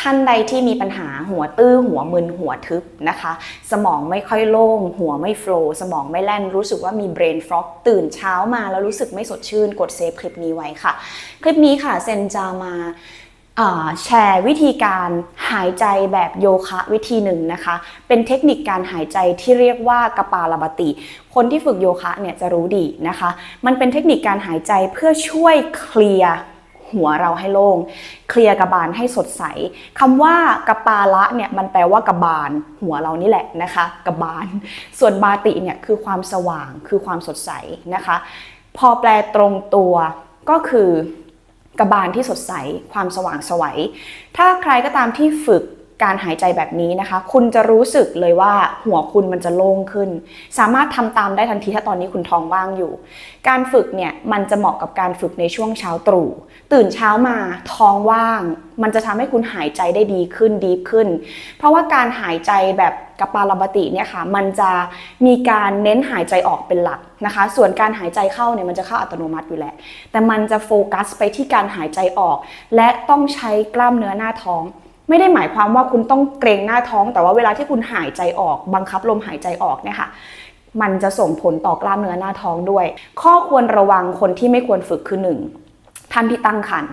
ท่านใดที่มีปัญหาหัวตื้อหัวมึนหัวทึบนะคะ สมองไม่ค่อยโล่ง หัวไม่โฟล์สมองไม่แล่นรู้สึกว่ามี brain fog ตื่นเช้ามาแล้วรู้สึกไม่สดชื่น กดเซฟคลิปนี้ไว้ค่ะ คลิปนี้ค่ะเซนจะมาอ่าแชร์วิธีการหายใจแบบโยคะวิธีหนึ่งนะคะ เป็นเทคนิคการหายใจที่เรียกว่ากปาลบติ คนที่ฝึกโยคะเนี่ยจะรู้ดีนะคะ มันเป็นเทคนิคการหายใจเพื่อช่วยเคลียร์ หัวเราให้โล่ง เคลียร์กระบาลให้สดใสคำว่ากระปาละเนี่ยมันแปลว่ากระบาลหัวเรานี่แหละนะคะกระบาล ส่วนบาติเนี่ยคือความสว่างคือความสดใสนะคะ พอแปลตรงตัวก็คือกระบาลที่สดใส ความสว่างสวัยถ้าใครก็ตามที่ฝึก การหายใจแบบนี้นะคะ คุณจะรู้สึกเลยว่าหัวคุณมันจะโล่งขึ้น สามารถทำตามได้ทันทีถ้าตอนนี้คุณท้องว่างอยู่ การฝึกเนี่ยมันจะเหมาะกับการฝึกในช่วงเช้าตรู่ตื่นเช้ามาท้องว่าง มันจะทำให้คุณหายใจได้ดีขึ้นดีขึ้น เพราะว่าการหายใจแบบกปาลบติเนี่ยค่ะมันจะมีการเน้นหายใจออกเป็นหลักนะคะ ส่วนการหายใจเข้าเนี่ยมันจะเข้าอัตโนมัติอยู่แล้วแต่มันจะโฟกัสไปที่การหายใจออก และต้องใช้กล้ามเนื้อหน้าท้อง ไม่ได้หมายความว่าคุณต้องเกรงหน้าท้อง แต่ว่าเวลาที่คุณหายใจออก บังคับลมหายใจออกเนี่ยค่ะมันจะส่งผลต่อกล้ามเนื้อหน้าท้องด้วย ข้อควรระวังคนที่ไม่ควรฝึกคือ 1. ท่านที่ตั้งครรภ์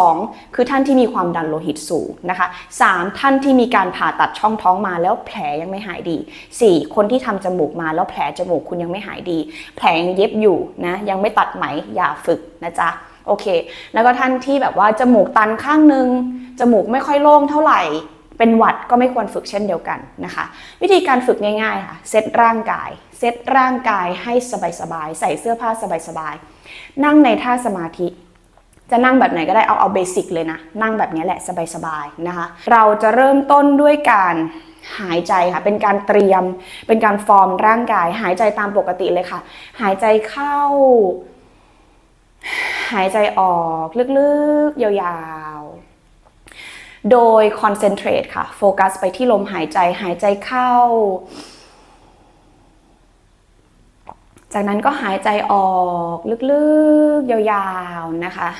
2. คือท่านที่มีความดันโลหิตสูงนะคะ 3. ท่านที่มีการผ่าตัดช่องท้องมาแล้วแผลยังไม่หายดี 4. คนที่ทำจมูกมาแล้วแผลจมูกคุณยังไม่หายดี แผลยังเย็บอยู่นะ ยังไม่ตัดไหมอย่าฝึกนะจ๊ะ โอเค แล้วก็ท่านที่แบบว่าจมูกตันข้างนึง จมูกไม่ค่อยโล่งเท่าไหร่ เป็นหวัดก็ไม่ควรฝึกเช่นเดียวกันนะคะ วิธีการฝึกง่ายๆค่ะเซตร่างกาย เซตร่างกายให้สบายๆ ใส่เสื้อผ้าสบายๆ นั่งในท่าสมาธิจะนั่งแบบไหนก็ได้เอาเอาเบสิกเลยนะ นั่งแบบนี้แหละสบายๆนะคะ เราจะเริ่มต้นด้วยการหายใจค่ะ เป็นการเตรียม เป็นการฟอร์มร่างกาย หายใจตามปกติเลยค่ะ หายใจเข้า หายใจออกลึกๆ ยาวๆ โดยคอนเซนเทรตค่ะ โฟกัสไปที่ลมหายใจหายใจเข้า จากนั้นก็หายใจออกลึกๆ ยาวๆ นะคะ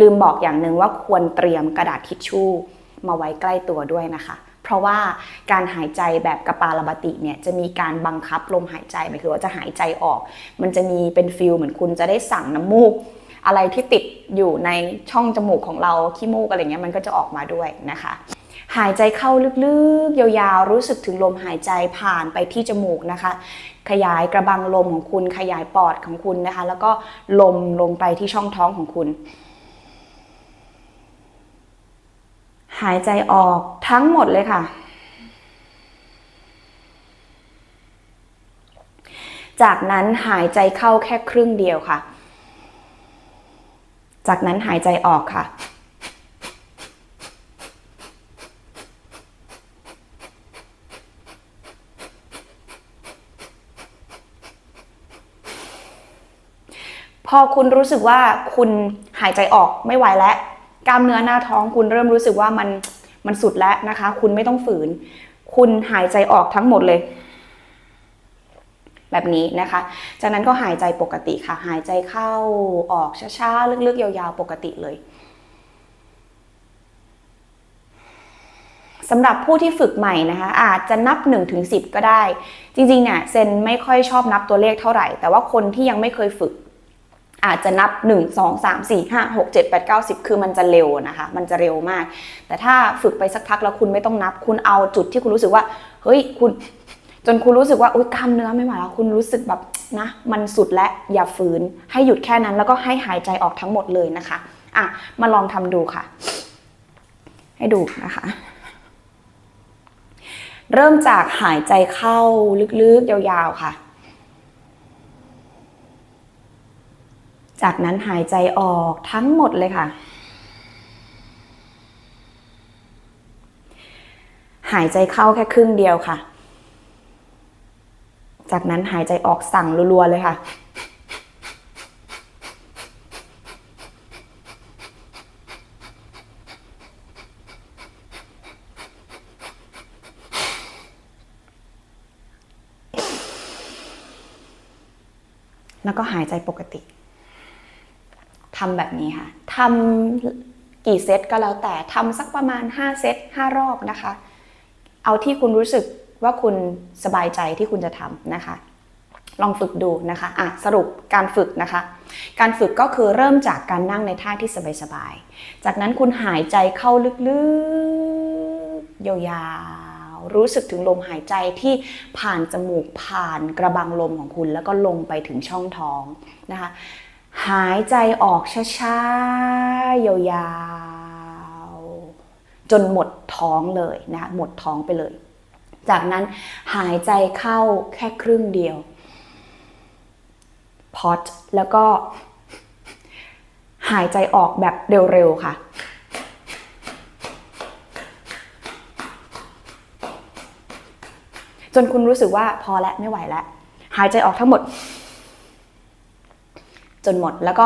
ลืมบอกอย่างหนึ่งว่าควรเตรียมกระดาษทิชชู่มาไว้ใกล้ตัวด้วยนะคะ เพราะว่าการหายใจแบบกระปาลบติเนี่ยจะมีการบังคับลมหายใจหมายคือว่าจะหายใจออก มันจะมีเป็นฟิลเหมือนคุณจะได้สั่งน้ำมูก อะไรที่ติดอยู่ในช่องจมูกของเราขี้มูกอะไรเงี้ยมันก็จะออกมาด้วยนะคะ หายใจเข้าลึกๆ ยาวๆ รู้สึกถึงลมหายใจผ่านไปที่จมูกนะคะ ขยายกระบังลมของคุณขยายปอดของคุณนะคะ แล้วก็ลมลงไปที่ช่องท้องของคุณ หายใจออกทั้งหมดเลยค่ะ จากนั้นหายใจเข้าแค่ครึ่งเดียวค่ะ จากนั้นหายใจออกค่ะ พอคุณรู้สึกว่าคุณหายใจออกไม่ไหวแล้ว กล้ามเนื้อหน้าท้องคุณเริ่มรู้สึกว่ามันมันสุดแล้วนะคะ คุณไม่ต้องฝืน คุณหายใจออกทั้งหมดเลย แบบนี้นะคะ จากนั้นก็หายใจปกติค่ะ หายใจเข้าออกช้าๆลึกๆยาวๆปกติเลยสำหรับผู้ที่ฝึกใหม่นะคะอาจจะนับ1ถึงก็ได้ จริงๆเนี่ยเซนไม่ค่อยชอบนับตัวเลขเท่าไหร่ แต่ว่าคนที่ยังไม่เคยฝึก อาจจะนับ 1 2 3 4 5 6 7 8 9 10 คือมันจะเร็วนะคะ มันจะเร็วมาก แต่ถ้าฝึกไปสักพักแล้วคุณไม่ต้องนับ คุณเอาจุดที่คุณรู้สึกว่า เฮ้ย คุณ จนคุณรู้สึกว่าอุ้ยกล้ามเนื้อไม่ไหวแล้ว คุณรู้สึกแบบนะ มันสุดและอย่าฝืน ให้หยุดแค่นั้นแล้วก็ให้หายใจออกทั้งหมดเลยนะคะ อะ มาลองทำดูค่ะ ให้ดูนะคะ เริ่มจากหายใจเข้าลึกๆยาวๆค่ะ จากนั้นหายใจออกทั้งหมดเลยค่ะ หายใจเข้าแค่ครึ่งเดียวค่ะ จากนั้นหายใจออกสั่งรัวๆเลยค่ะแล้วก็หายใจปกติ ทำแบบนี้ค่ะทำกี่เซตก็แล้วแต่ทำสักประมาณ 5 เซต 5 รอบนะคะ เอาที่คุณรู้สึกว่าคุณสบายใจที่คุณจะทำนะคะ ลองฝึกดูนะคะอะสรุปการฝึกนะคะ การฝึกก็คือเริ่มจากการนั่งในท่าที่สบายๆ จากนั้นคุณหายใจเข้าลึกๆ ยาวๆรู้สึกถึงลมหายใจที่ผ่านจมูกผ่านกระบังลมของคุณ แล้วก็ลงไปถึงช่องท้องนะคะ หายใจออกช้าๆ ยาวๆ จนหมดท้องเลยนะหมดท้องไปเลย จากนั้นหายใจเข้าแค่ครึ่งเดียวพอตแล้วก็ หายใจออกแบบเร็วๆ ค่ะ จนคุณรู้สึกว่าพอแล้วไม่ไหวแล้ว หายใจออกทั้งหมด จนหมด แล้วก็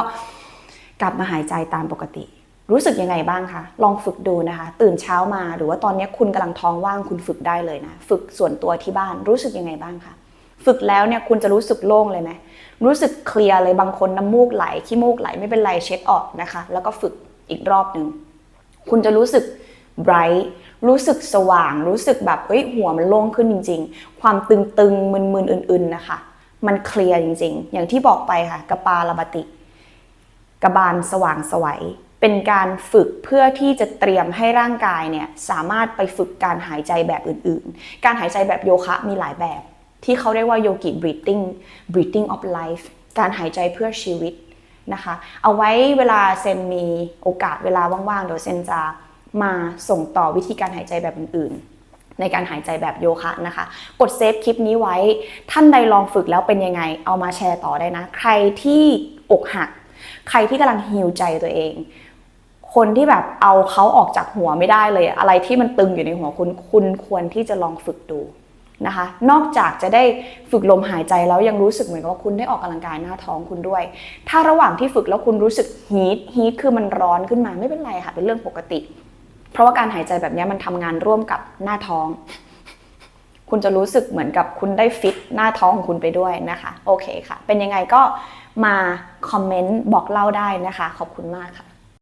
กลับมาหายใจตามปกติ รู้สึกยังไงบ้างคะลองฝึกดูนะคะ ตื่นเช้ามาหรือว่าตอนนี้คุณกำลังท้องว่างคุณฝึกได้เลยนะ ฝึกส่วนตัวที่บ้านรู้สึกยังไงบ้างคะฝึกแล้วเนี่ยคุณจะรู้สึกโล่งเลยไหมรู้สึกเคลียร์เลยบางคนน้ำมูกไหลขี้มูกไหลไม่เป็นไรเช็ดออกนะคะ แล้วก็ฝึกอีกรอบหนึ่งคุณจะรู้สึก bright รู้สึกสว่าง รู้สึกแบบเอ้ยหัวมันโล่งขึ้นจริง ๆ ความตึงๆมึนๆอื่น ๆนะคะ มันเคลียร์จริง ๆ อย่างที่บอกไปค่ะกระปาลบติกระบาลสว่างสวัยเป็นการฝึกเพื่อที่จะเตรียมให้ร่างกายเนี่ยสามารถไปฝึกการหายใจแบบอื่นๆ การหายใจแบบโยคะมีหลายแบบ ที่เขาเรียกว่าโยกิ breathing breathing of life การหายใจเพื่อชีวิตนะคะ เอาไว้เวลาเซนมีโอกาสเวลาว่างๆเดี๋ยวเซนจะมาส่งต่อวิธีการหายใจแบบอื่นๆ ในการหายใจแบบโยคะนะคะ กดเซฟคลิปนี้ไว้ ท่านใดลองฝึกแล้วเป็นยังไง เอามาแชร์ต่อได้นะ ใครที่อกหัก ใครที่กำลังฮิวใจตัวเอง คนที่แบบเอาเขาออกจากหัวไม่ได้เลย อะไรที่มันตึงอยู่ในหัวคุณ คุณควรที่จะลองฝึกดูนะคะ นอกจากจะได้ฝึกลมหายใจแล้วยังรู้สึกเหมือนกับว่าคุณได้ออกกำลังกายหน้าท้องคุณด้วย ถ้าระหว่างที่ฝึกแล้วคุณรู้สึกฮีทฮีทคือมันร้อนขึ้นมาไม่เป็นไรค่ะ เป็นเรื่องปกติ เพราะว่าการหายใจแบบนี้มันทำงานร่วมกับหน้าท้อง คุณจะรู้สึกเหมือนกับคุณได้ฟิตหน้าท้องของคุณไปด้วยนะคะ โอเคค่ะ เป็นยังไงก็มาคอมเมนต์บอกเล่าได้นะคะ ขอบคุณมากค่ะ